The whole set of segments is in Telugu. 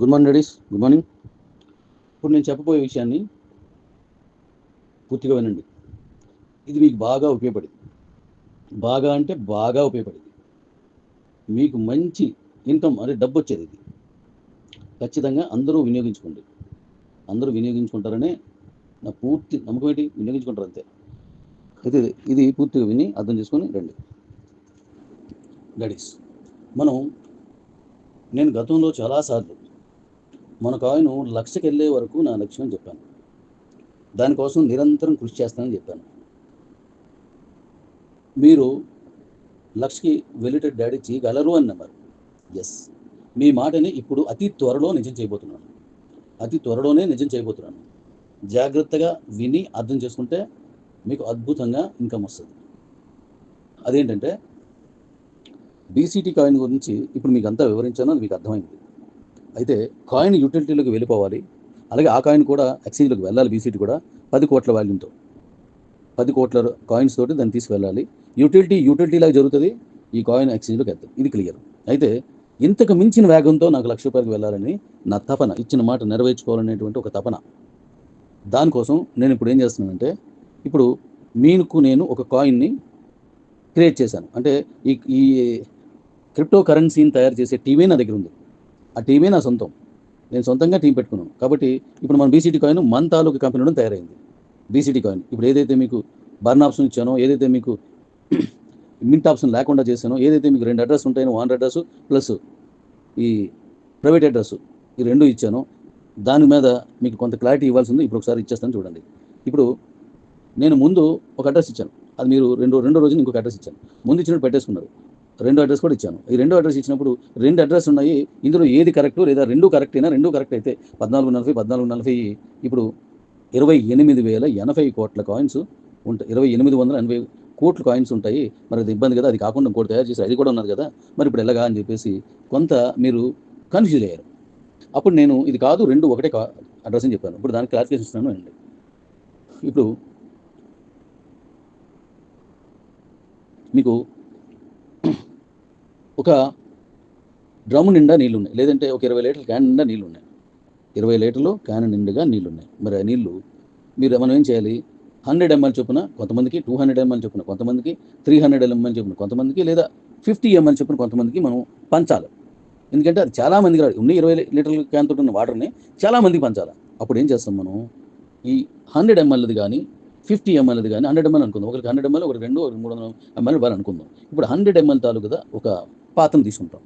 Good morning ladies good morning ఇప్పుడు నేను చెప్పబోయే విషయాన్ని పూర్తిగా వినండి. ఇది మీకు బాగా ఉపయోగపడింది. బాగా అంటే బాగా ఉపయోగపడింది. మీకు మంచి ఇన్కమ్ అనే డబ్బు వచ్చేది ఇది. ఖచ్చితంగా అందరూ వినియోగించుకోండి. అందరూ వినియోగించుకుంటారనే నా పూర్తి నమ్మకం ఏంటి? వినియోగించుకుంటారు అంతే. అయితే ఇది పూర్తిగా విని అర్థం చేసుకొని రండి. లేడీస్ మనం నేను గతంలో చాలాసార్లు మన కాయిన్ లక్షకి వెళ్ళే వరకు నా లక్ష్యం అని చెప్పాను. దానికోసం నిరంతరం కృషి చేస్తానని చెప్పాను. మీరు లక్ష్కి వెళ్ళేటట్టు డాడీ చేయగలరు అని నమ్మారు. ఎస్ మీ మాటని ఇప్పుడు అతి త్వరలో నిజం చేయబోతున్నాను. అతి త్వరలోనే నిజం చేయబోతున్నాను. జాగ్రత్తగా విని అర్థం చేసుకుంటే మీకు అద్భుతంగా ఇన్కమ్ వస్తుంది. అదేంటంటే బీసీటీ కాయిన్ గురించి ఇప్పుడు మీకు అంతా వివరించాను అది మీకు అర్థమైంది. అయితే కాయిన్ యూటిలిటీలోకి వెళ్ళిపోవాలి. అలాగే ఆ కాయిన్ కూడా ఎక్స్చేంజ్లోకి వెళ్ళాలి బీసీటీ కూడా. పది కోట్ల వాల్యూమ్తో. పది కోట్ల కాయిన్స్ తోటి దాన్ని తీసుకువెళ్ళాలి యూటిలిటీ యూటిలిటీ లాగా జరుగుతుంది. ఈ కాయిన్ ఎక్స్చేంజ్లోకి వెళ్తుంది ఇది క్లియర్. అయితే ఇంతకు మించిన వేగంతో నాకు లక్ష రూపాయలకు వెళ్ళాలని నా తపన ఇచ్చిన మాట నెరవేర్చుకోవాలనేటువంటి ఒక తపన. దానికోసం నేను ఇప్పుడు ఏం చేస్తున్నానంటే ఇప్పుడు మీకు నేను ఒక కాయిన్ని క్రియేట్ చేశాను. అంటే ఈ ఈ క్రిప్టో కరెన్సీని తయారు చేసే టీవీ నా దగ్గర ఉంది. ఆ టీమే నా సొంతం. నేను సొంతంగా టీం పెట్టుకున్నాను. కాబట్టి ఇప్పుడు మన బీసీటీ కాయిన్ మన తాలూకు కంపెనీ నుండి తయారైంది. బీసీటీ కాయిన్ ఇప్పుడు ఏదైతే మీకు బర్న్ ఆప్షన్ ఇచ్చానో ఏదైతే మీకు మింట్ ఆప్షన్ లేకుండా చేశానో ఏదైతే మీకు రెండు అడ్రస్ ఉంటాయో వన్ అడ్రస్ ప్లస్ ఈ ప్రైవేట్ అడ్రస్ ఈ రెండు ఇచ్చానో దాని మీద మీకు కొంత క్లారిటీ ఇవ్వాల్సి ఉంది ఇప్పుడు ఒకసారి ఇచ్చేస్తాను చూడండి. ఇప్పుడు నేను ముందు ఒక అడ్రస్ ఇచ్చాను. అది మీరు రెండు రెండో రోజున ఇంకొక అడ్రస్ ఇచ్చాను. ముందు ఇచ్చినట్టు పెట్టేసుకున్నారు. రెండు అడ్రస్ కూడా ఇచ్చాను. ఈ రెండో అడ్రస్ ఇచ్చినప్పుడు రెండు అడ్రస్ ఉన్నాయి. ఇందులో ఏది కరెక్ట్ లేదా రెండు కరెక్ట్ అయినా రెండు కరెక్ట్ అయితే పద్నాలుగు నలభై పద్నాలుగు నలభై ఇప్పుడు ఇరవై ఎనిమిది వేల ఎనభై కోట్ల కాయిన్స్ ఉంటాయి ఇరవై ఎనిమిది వందల ఎనభై కోట్ల కాయిన్స్ ఉంటాయి. మరి అది ఇబ్బంది కదా అది కాకుండా ఇంకోటి తయారు చేసి అది కూడా ఉన్నది కదా. మరి ఇప్పుడు ఎలాగా అని చెప్పేసి కొంత మీరు కన్ఫ్యూజ్ అయ్యారు. అప్పుడు నేను ఇది కాదు రెండు ఒకటే కా అడ్రస్ అని చెప్పాను. ఇప్పుడు దానికి క్లారిఫికేషన్ ఇస్తున్నాను అండి. ఇప్పుడు మీకు ఒక డ్రమ్ నిండా నీళ్ళు ఉన్నాయి లేదంటే ఒక ఇరవై లీటర్ల క్యాన్ నిండా నీళ్ళు ఉన్నాయి ఇరవై లీటర్లు క్యాన్ నిండుగా నీళ్ళు ఉన్నాయి మరి ఆ నీళ్ళు మీరు మనం ఏం చేయాలి? హండ్రెడ్ ఎంఎల్ చొప్పున కొంతమందికి టూ హండ్రెడ్ ఎంఎల్ చొప్పున కొంతమందికి త్రీ హండ్రెడ్ ఎంఎల్ చొప్పున కొంతమందికి లేదా ఫిఫ్టీ ఎంఎల్ చొప్పున కొంతమందికి మనం పంచాలి. ఎందుకంటే అది చాలామందికి రాదు. ఉన్న ఇరవై లీటర్ల క్యాన్ తోటి ఉన్న వాటర్ని చాలామందికి పంచాలి. అప్పుడు ఏం చేస్తాం మనం? ఈ హండ్రెడ్ ఎంఎల్ది కానీ ఫిఫ్టీ ఎంఎల్ది కానీ హండ్రెడ్ ఎంఎల్ అనుకుందాం. ఒకరికి హండ్రెడ్ ఎంఎల్ ఒకరికి రెండు ఒకరికి మూడు వందల ఎంఎల్ ఇవ్వాలి అనుకుందాం. ఇప్పుడు హండ్రెడ్ ఎంఎల్ తాలూకుదా? ఒక పాత్రను తీసుకుంటాం.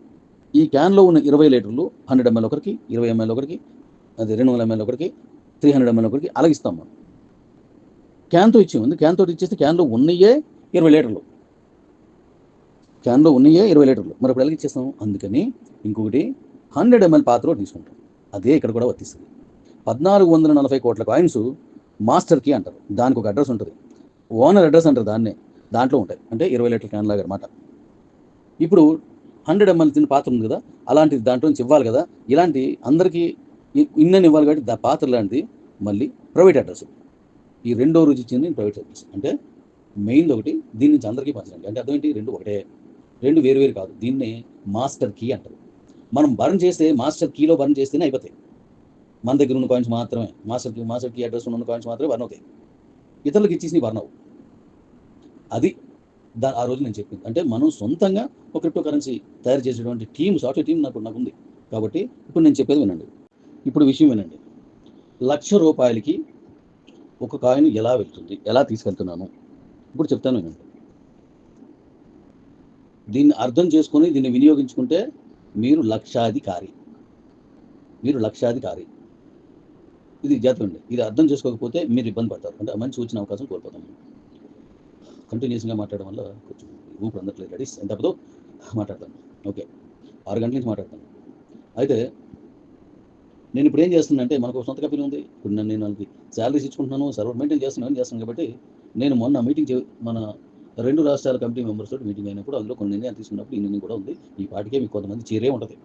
ఈ క్యాన్లో ఉన్న ఇరవై లీటర్లు హండ్రెడ్ ఎంఎల్ ఒకరికి ఇరవై ఎంఎల్ ఒకరికి అది రెండు వందల ఎంఎల్ ఒకరికి త్రీ హండ్రెడ్ ఎంఎల్ ఒకరికి అలాగే ఇస్తాం మనం. క్యాన్తో ఇచ్చేముంది ఉంది క్యాన్తో ఇచ్చేస్తే క్యాన్లో ఉన్నయే ఇరవై లీటర్లు. క్యాన్లో ఉన్నయే ఇరవై లీటర్లు. మరి ఇప్పుడు ఎలాగ ఇచ్చేస్తాం? అందుకని ఇంకొకటి హండ్రెడ్ ఎంఎల్ పాత్ర తీసుకుంటాం. అదే ఇక్కడ కూడా వర్తిస్తుంది. పద్నాలుగు వందల నలభై కోట్ల కాయిన్స్ మాస్టర్కి అంటారు. దానికి ఒక అడ్రస్ ఉంటుంది. ఓనర్ అడ్రస్ అంటారు దాన్నే. దాంట్లో ఉంటాయి. అంటే ఇరవై లీటర్ క్యాన్ లాగా అనమాట ఇప్పుడు హండ్రెడ్ ఎంఎల్ తిన్న పాత్ర ఉంది కదా అలాంటిది దాంట్లో నుంచి ఇవ్వాలి కదా. ఇలాంటి అందరికీ ఇన్నని ఇవ్వాలి కాబట్టి దా పాత్ర లాంటిది మళ్ళీ ప్రైవేట్ అడ్రస్ ఈ రెండో రుచి ఇచ్చింది ప్రైవేట్ అడ్రస్ అంటే మెయిన్ ఒకటి దీని నుంచి అందరికీ పంచడానికి అంటే అర్థం ఏంటి రెండు ఒకటే. రెండు వేరు వేరు కాదు. దీన్ని మాస్టర్ కీ అంటారు. మనం బర్న్ చేస్తే మాస్టర్ కీలో బర్న్ చేస్తేనే అయిపోతాయి. మన దగ్గర ఉన్న కాయిన్స్ మాత్రమే. Master key master key address ఉన్న కాయిన్స్ మాత్రమే బర్న్ అవుతాయి. ఇతరులకు ఇచ్చేసి బర్న్ అవ్వు అది దా ఆ రోజు నేను చెప్పింది. అంటే మనం సొంతంగా ఒక క్రిప్టో కరెన్సీ తయారు చేసేటువంటి టీం సాఫ్ట్వేర్ టీం నాకు నాకు ఉంది కాబట్టి ఇప్పుడు నేను చెప్పేది వినండి. ఇప్పుడు విషయం వినండి. లక్ష రూపాయలకి ఒక కాయిన్ ఎలా వెళ్తుంది? ఎలా తీసుకెళ్తున్నాను? ఇప్పుడు చెప్తాను వినండి. దీన్ని అర్థం చేసుకొని దీన్ని వినియోగించుకుంటే మీరు లక్షాధికారి. మీరు లక్షాధికారి. ఇది జాతండి ఇది అర్థం చేసుకోకపోతే మీరు ఇబ్బంది పడతారు. అంటే మంచి వచ్చిన అవకాశం కోల్పోతాం. కంటిన్యూస్గా మాట్లాడడం వల్ల కొంచెం ఊపిరి అందట్లేదు రెడీస్ ఎంత అవ్వదో మాట్లాడతాను. ఓకే ఆరు గంటల నుంచి మాట్లాడతాను. అయితే నేను ఇప్పుడు ఏం చేస్తున్నా అంటే మనకు ఒక సొంత కంపెనీ ఉంది. ఇప్పుడు నన్ను నేను వాళ్ళకి శాలరీస్ ఇచ్చుకుంటున్నాను సర్వర్ మెయింటైన్ చేస్తున్నాను చేస్తున్నాను కాబట్టి నేను మొన్న మీటింగ్ చే మన రెండు రాష్ట్రాల కమిటీ మెంబర్స్ తోటి మీటింగ్ అయినప్పుడు అందులో కొన్ని నిర్ణయాలు తీసుకున్నప్పుడు ఈ నిర్ణయం కూడా ఉంది. ఈ పాటికే మీకు కొంతమంది చేరే ఉంటుంది.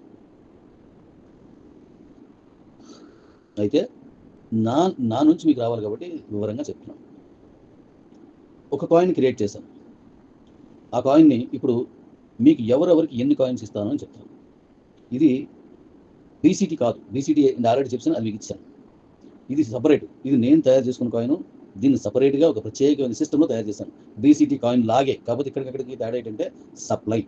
అయితే నా నా నుంచి మీకు రావాలి కాబట్టి వివరంగా చెప్తున్నాను. ఒక కాయిన్ క్రియేట్ చేశాను ఆ కాయిన్ని ఇప్పుడు మీకు ఎవరెవరికి ఎన్ని కాయిన్స్ ఇస్తానో అని చెప్తాను. ఇది బీసీటీ కాదు. బీసీటీ ఆల్రెడీ చెప్పాను అది మీకు ఇచ్చాను. ఇది సపరేట్ ఇది నేను తయారు చేసుకున్న కాయిన్ దీన్ని సపరేట్గా ఒక ప్రత్యేకమైన సిస్టంలో తయారు చేశాను. బీసీటీ కాయిన్ లాగే. కాకపోతే ఇక్కడికక్కడికి తేడా ఏంటంటే సప్లై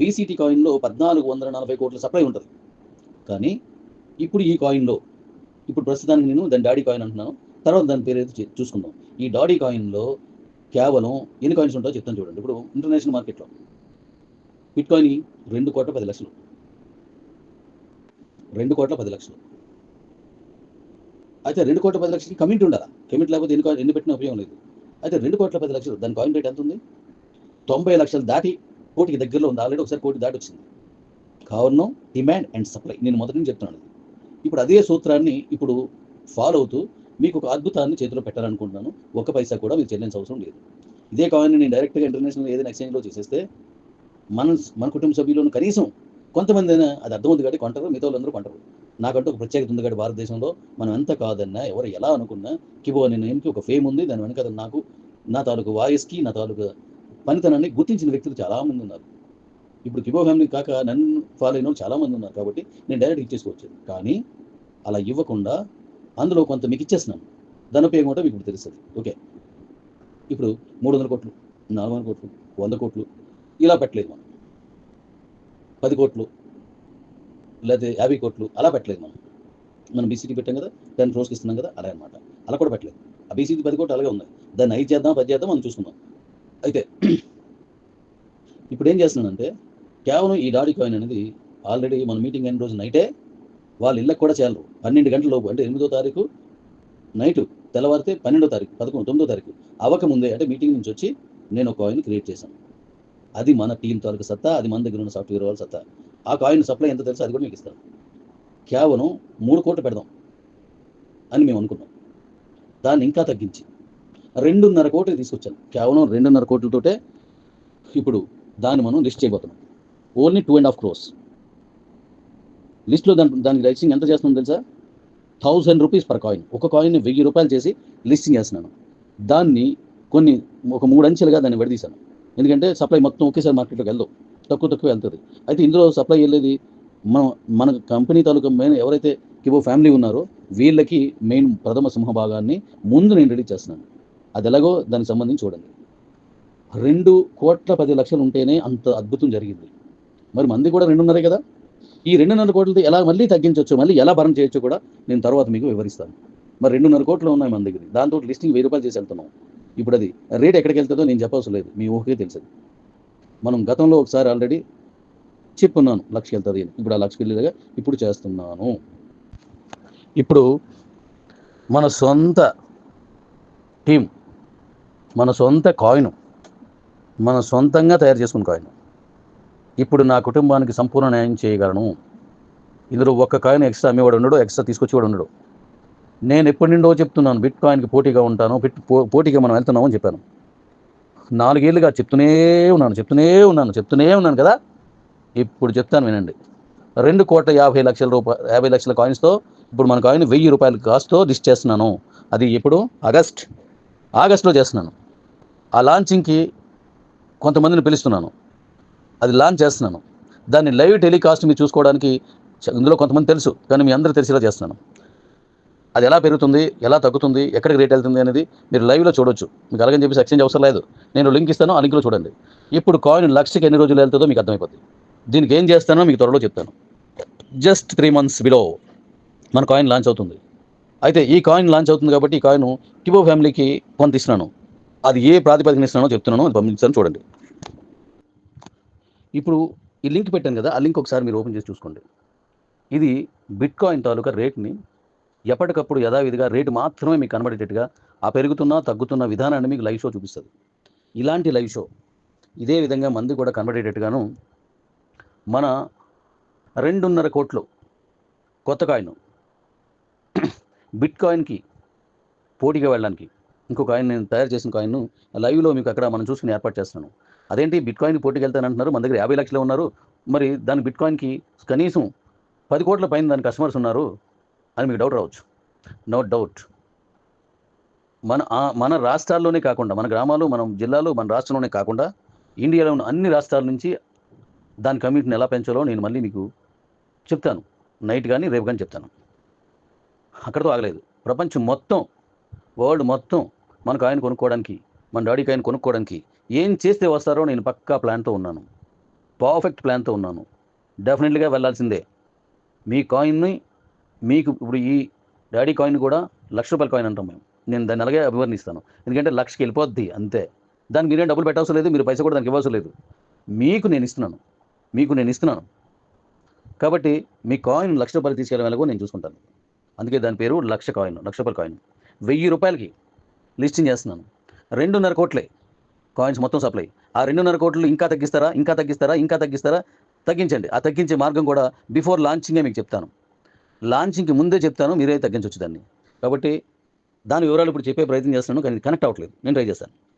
బీసీటీ కాయిన్లో పద్నాలుగు వందల నలభై కోట్ల సప్లై ఉంటుంది. కానీ ఇప్పుడు ఈ కాయిన్లో ఇప్పుడు ప్రస్తుతానికి నేను దాని డాడీ కాయిన్ అంటున్నాను. తర్వాత దాని పేరు అయితే చూసుకుందాం. ఈ డాడీ కాయిన్లో కేవలం ఎన్ని కాయిన్స్ ఉంటాయో చెప్తాను చూడండి. ఇప్పుడు ఇంటర్నేషనల్ మార్కెట్లో బిట్ కాయిన్ రెండు కోట్ల పది లక్షలు. రెండు కోట్ల పది లక్షలు. అయితే రెండు కోట్ల పది లక్షలకి కమిట్ ఉండాలా? కమిట్ లేకపోతే ఎన్ని కాయిన్ ఎన్ని పెట్టినా ఉపయోగం లేదు. అయితే రెండు కోట్ల పది లక్షలు దాని కాయిన్ రేట్ ఎంత ఉంది తొంభై లక్షలు దాటి కోటికి దగ్గరలో ఉంది. ఆల్రెడీ ఒకసారి కోటి దాటి వచ్చింది. కావున డిమాండ్ అండ్ సప్లై నేను మొదటి నుంచి చెప్తున్నాను ఇప్పుడు అదే సూత్రాన్ని ఇప్పుడు ఫాలో అవుతూ మీకు ఒక అద్భుతాన్ని చేతిలో పెట్టాలనుకుంటున్నాను. ఒక పైసా కూడా మీరు చెల్లించ అవసరం లేదు. ఇదే కాయిన్ నేను డైరెక్ట్గా ఇంటర్నేషనల్ ఏదైనా ఎక్స్చేంజ్లో చేసేస్తే మన మన కుటుంబ సభ్యులను కనీసం కొంతమంది అయినా అది ఉంది కాబట్టి కొంటారు మిగతా వాళ్ళందరూ కొంటారు. నాకంటూ ఒక ప్రత్యేకత ఉంది కాబట్టి భారతదేశంలో మనం ఎంత కాదన్నా ఎవరు ఎలా అనుకున్నా కిబో అనే నేమ్కి ఒక ఫేమ్ ఉంది. దాని వెనక నాకు నా తాలూకు వాయిస్కి నా తాలూకు పనితనాన్ని గుర్తించిన వ్యక్తులు చాలామంది ఉన్నారు. ఇప్పుడు కిబో ఫ్యామిలీ కాక నన్ను ఫాలో అయిన వాళ్ళు చాలామంది ఉన్నారు కాబట్టి నేను డైరెక్ట్ ఇచ్చేసుకోవచ్చు. కానీ అలా ఇవ్వకుండా అందులో కొంత మీకు ఇచ్చేస్తున్నాను. దాని ఉపయోగం కూడా మీకు ఇప్పుడు తెలుస్తుంది. ఓకే. ఇప్పుడు మూడు వందల కోట్లు నాలుగు వందల కోట్లు వంద కోట్లు ఇలా పెట్టలేదు మనం. పది కోట్లు లేకపోతే యాభై కోట్లు అలా పెట్టలేదు మనం. మనం బీసీటీ పెట్టాం కదా టెన్ రోజుకి ఇస్తున్నాం కదా అలా అనమాట అలా కూడా పెట్టలేదు. ఆ బీసీటీ పది కోట్లు అలాగే ఉన్నాయి. దాన్ని ఐదు చేద్దాం పది చేద్దాం మనం చూసుకుందాం. అయితే ఇప్పుడు ఏం చేస్తున్నానంటే కేవలం ఈ డాడీ కాయిన్ అనేది ఆల్రెడీ మన మీటింగ్ అయిన రోజు నైటే వాళ్ళ ఇళ్ళకి కూడా చేయాలి పన్నెండు గంటల లోపు అంటే ఎనిమిదో తారీఖు నైట్ తెల్లవారితే పన్నెండో తారీఖు పదకొండు తొమ్మిదో తారీఖు. అవకముందే అంటే మీటింగ్ నుంచి వచ్చి నేను ఒక కాయిన్ క్రియేట్ చేశాను. అది మన టీం తాలూకు సత్తా అది మన దగ్గర ఉన్న సాఫ్ట్వేర్ వాళ్ళ సత్తా. ఆ కాయిన్ సప్లై ఎంత తెలుసు అది కూడా మీకు ఇస్తాను. కేవలం మూడు కోట్లు పెడదాం అని మేము అనుకున్నాం. దాన్ని ఇంకా తగ్గించి రెండున్నర కోట్లు తీసుకొచ్చాను. కేవలం రెండున్నర కోట్లతోటే ఇప్పుడు దాన్ని మనం లిస్ట్ చేయబోతున్నాం. Only two and half crores లిస్ట్లో దాని దానికి రైసింగ్ ఎంత చేస్తుందో తెలుసా? Thousand rupees per coin. ఒక కాయిన్ వెయ్యి రూపాయలు చేసి లిస్టింగ్ చేస్తున్నాను. దాన్ని కొన్ని ఒక మూడు అంచెలుగా దాన్ని విడదీశాను. ఎందుకంటే సప్లై మొత్తం ఒకేసారి మార్కెట్లోకి వెళ్దాం తక్కువ తక్కువ వెళ్తుంది. అయితే ఇందులో సప్లై వెళ్ళేది మన మన కంపెనీ తాలూకా మెయిన్ ఎవరైతే కిబో ఫ్యామిలీ ఉన్నారో వీళ్ళకి మెయిన్ ప్రథమ సింహ భాగాన్ని ముందు నేను రెడీ చేస్తున్నాను. అది ఎలాగో దానికి సంబంధించి చూడండి. రెండు కోట్ల పది లక్షలు ఉంటేనే అంత అద్భుతం జరిగింది. మరి మంది కూడా రెండున్నరే కదా? ఈ రెండున్నర కోట్లతో ఎలా మళ్ళీ తగ్గించవచ్చు మళ్ళీ ఎలా భరం చేయొచ్చు కూడా నేను తర్వాత మీకు వివరిస్తాను. మరి రెండున్నర కోట్లు ఉన్నాయి మన దగ్గర. దాంతో లిస్టింగ్ వెయ్యి రూపాయలు చేసి వెళ్తున్నాం. ఇప్పుడు అది రేట్ ఎక్కడికి వెళ్తుందో నేను చెప్పవసరం లేదు. మీ ఊహకే తెలుసు మనం గతంలో ఒకసారి ఆల్రెడీ చెప్పున్నాను లక్షకి వెళ్తుంది ఇప్పుడు ఆ లక్షకి వెళ్ళేలాగా ఇప్పుడు చేస్తున్నాను. ఇప్పుడు మన సొంత టీం మన సొంత కాయిన్ మన సొంతంగా తయారు చేసుకున్న కాయిన్ ఇప్పుడు నా కుటుంబానికి సంపూర్ణ న్యాయం చేయగలను. ఇందులో ఒక్క కాయిన్ ఎక్స్ట్రా అమ్మేవాడు ఉండడు ఎక్స్ట్రా తీసుకొచ్చేవాడు ఉండడు నేను ఎప్పటి నుండో చెప్తున్నాను బిట్ కాయిన్కి పోటీగా ఉంటాను బిట్ పో- పోటీగా మనం వెళ్తున్నాం అని చెప్పాను. నాలుగేళ్ళుగా చెప్తూనే ఉన్నాను చెప్తూనే ఉన్నాను చెప్తూనే ఉన్నాను కదా? ఇప్పుడు చెప్తాను వినండి. రెండు కోట్ల యాభై లక్షల రూపాయ యాభై లక్షల కాయిన్స్తో ఇప్పుడు మన కాయిన్ వెయ్యి రూపాయల కాస్ట్తో లిస్ట్ చేస్తున్నాను. అది ఎప్పుడు? ఆగస్ట్. ఆగస్ట్లో చేస్తున్నాను. ఆ లాంచింగ్కి కొంతమందిని పిలుస్తున్నాను. అది లాంచ్ చేస్తున్నాను. దాన్ని లైవ్ టెలికాస్ట్ మీరు చూసుకోవడానికి ఇందులో కొంతమంది తెలుసు కానీ మీ అందరూ తెలిసేలా చేస్తున్నాను. అది ఎలా పెరుగుతుంది ఎలా తగ్గుతుంది ఎక్కడికి రేట్ వెళ్తుంది అనేది మీరు లైవ్లో చూడొచ్చు. మీకు అలాగని చెప్పేసి ఎక్స్చేంజ్ అవసరం లేదు. నేను లింక్ ఇస్తాను ఆ లింక్లో చూడండి. ఇప్పుడు కాయిన్ లక్షకి ఎన్ని రోజులు వెళ్తుందో మీకు అర్థమైపోతుంది దీనికి ఏం చేస్తానో మీకు త్వరలో చెప్తాను. జస్ట్ త్రీ మంత్స్ బిలో మన కాయిన్ లాంచ్ అవుతుంది. అయితే ఈ కాయిన్ లాంచ్ అవుతుంది కాబట్టి ఈ కాయిన్ కిబో ఫ్యామిలీకి కొంత ఇస్తున్నాను. అది ఏ ప్రాతిపదికన ఇస్తున్నానో చెప్తున్నాను అది పంపించాను చూడండి. ఇప్పుడు ఈ లింక్ పెట్టాను కదా ఆ లింక్ ఒకసారి మీరు ఓపెన్ చేసి చూసుకోండి. ఇది బిట్ కాయిన్ తాలూకా రేట్ని ఎప్పటికప్పుడు యథావిధిగా రేటు మాత్రమే మీకు కనబడేటట్టుగా ఆ పెరుగుతున్న తగ్గుతున్న విధానాన్ని మీకు లైవ్ షో చూపిస్తుంది. ఇలాంటి లైవ్ షో ఇదే విధంగా మంది కూడా కనబడేటట్టుగాను మన రెండున్నర కోట్లు కొత్త కాయిన్ బిట్ కాయిన్కి పోటీగా వెళ్ళడానికి ఇంకో కాయిన్ నేను తయారు చేసిన కాయిన్ను లైవ్లో మీకు అక్కడ మనం చూసుకుని ఏర్పాటు చేస్తున్నాను. అదేంటి బిట్ కాయిన్కి పోటీకి వెళ్తానంటున్నారు మన దగ్గర యాభై లక్షలు ఉన్నారు మరి దాని బిట్ కాయిన్కి కనీసం పది కోట్ల పైన దాని కస్టమర్స్ ఉన్నారు అని మీకు డౌట్ రావచ్చు. No doubt. మన మన రాష్ట్రాల్లోనే కాకుండా మన గ్రామాలు మన జిల్లాలు మన రాష్ట్రంలోనే కాకుండా ఇండియాలో ఉన్న అన్ని రాష్ట్రాల నుంచి దాని కమ్యూనిటీని ఎలా పెంచాలో నేను మళ్ళీ మీకు చెప్తాను. నైట్ కానీ రేపు కానీ చెప్తాను. అక్కడతో ఆగలేదు. ప్రపంచం మొత్తం వరల్డ్ మొత్తం మన కాయిన్ కొనుక్కోవడానికి మన డాడీ కాయిన్ కొనుక్కోవడానికి ఏం చేస్తే వస్తారో నేను పక్కా ప్లాన్తో ఉన్నాను. పర్ఫెక్ట్ ప్లాన్తో ఉన్నాను. డెఫినెట్లీగా వెళ్ళాల్సిందే. మీ కాయిన్ని మీకు ఇప్పుడు ఈ డాడీ కాయిన్ కూడా లక్ష రూపాయల కాయిన్ అంటాం మేము. నేను దాన్ని అలాగే అభివర్ణిస్తాను. ఎందుకంటే లక్షకి వెళ్ళిపోద్ది అంతే. దానికి మీరేం డబ్బులు పెట్టవసరం లేదు మీరు పైసా కూడా దానికి ఇవ్వవసరం లేదు. మీకు నేను ఇస్తున్నాను. మీకు నేను ఇస్తున్నాను. కాబట్టి మీ కాయిన్ లక్ష రూపాయలు తీసుకెళ్ళడం నేను చూసుకుంటాను. అందుకే దాని పేరు లక్ష కాయిన్ లక్ష రూపాయల కాయిన్ వెయ్యి రూపాయలకి లిస్టింగ్ చేస్తున్నాను. రెండున్నర కోట్లే. కాయిన్స్ మొత్తం సప్లై. ఆ రెండున్నర కోట్లు ఇంకా తగ్గిస్తారా ఇంకా తగ్గిస్తారా ఇంకా తగ్గిస్తారా? తగ్గించండి. ఆ తగ్గించే మార్గం కూడా బిఫోర్ లాంచింగే మీకు చెప్తాను. లాంచింగ్కి ముందే చెప్తాను మీరే తగ్గించవచ్చు దాన్ని. కాబట్టి దాని వివరాలు ఇప్పుడు చెప్పే ప్రయత్నం చేస్తున్నాను కానీ కనెక్ట్ అవ్వట్లేదు. నేను ట్రై చేస్తాను.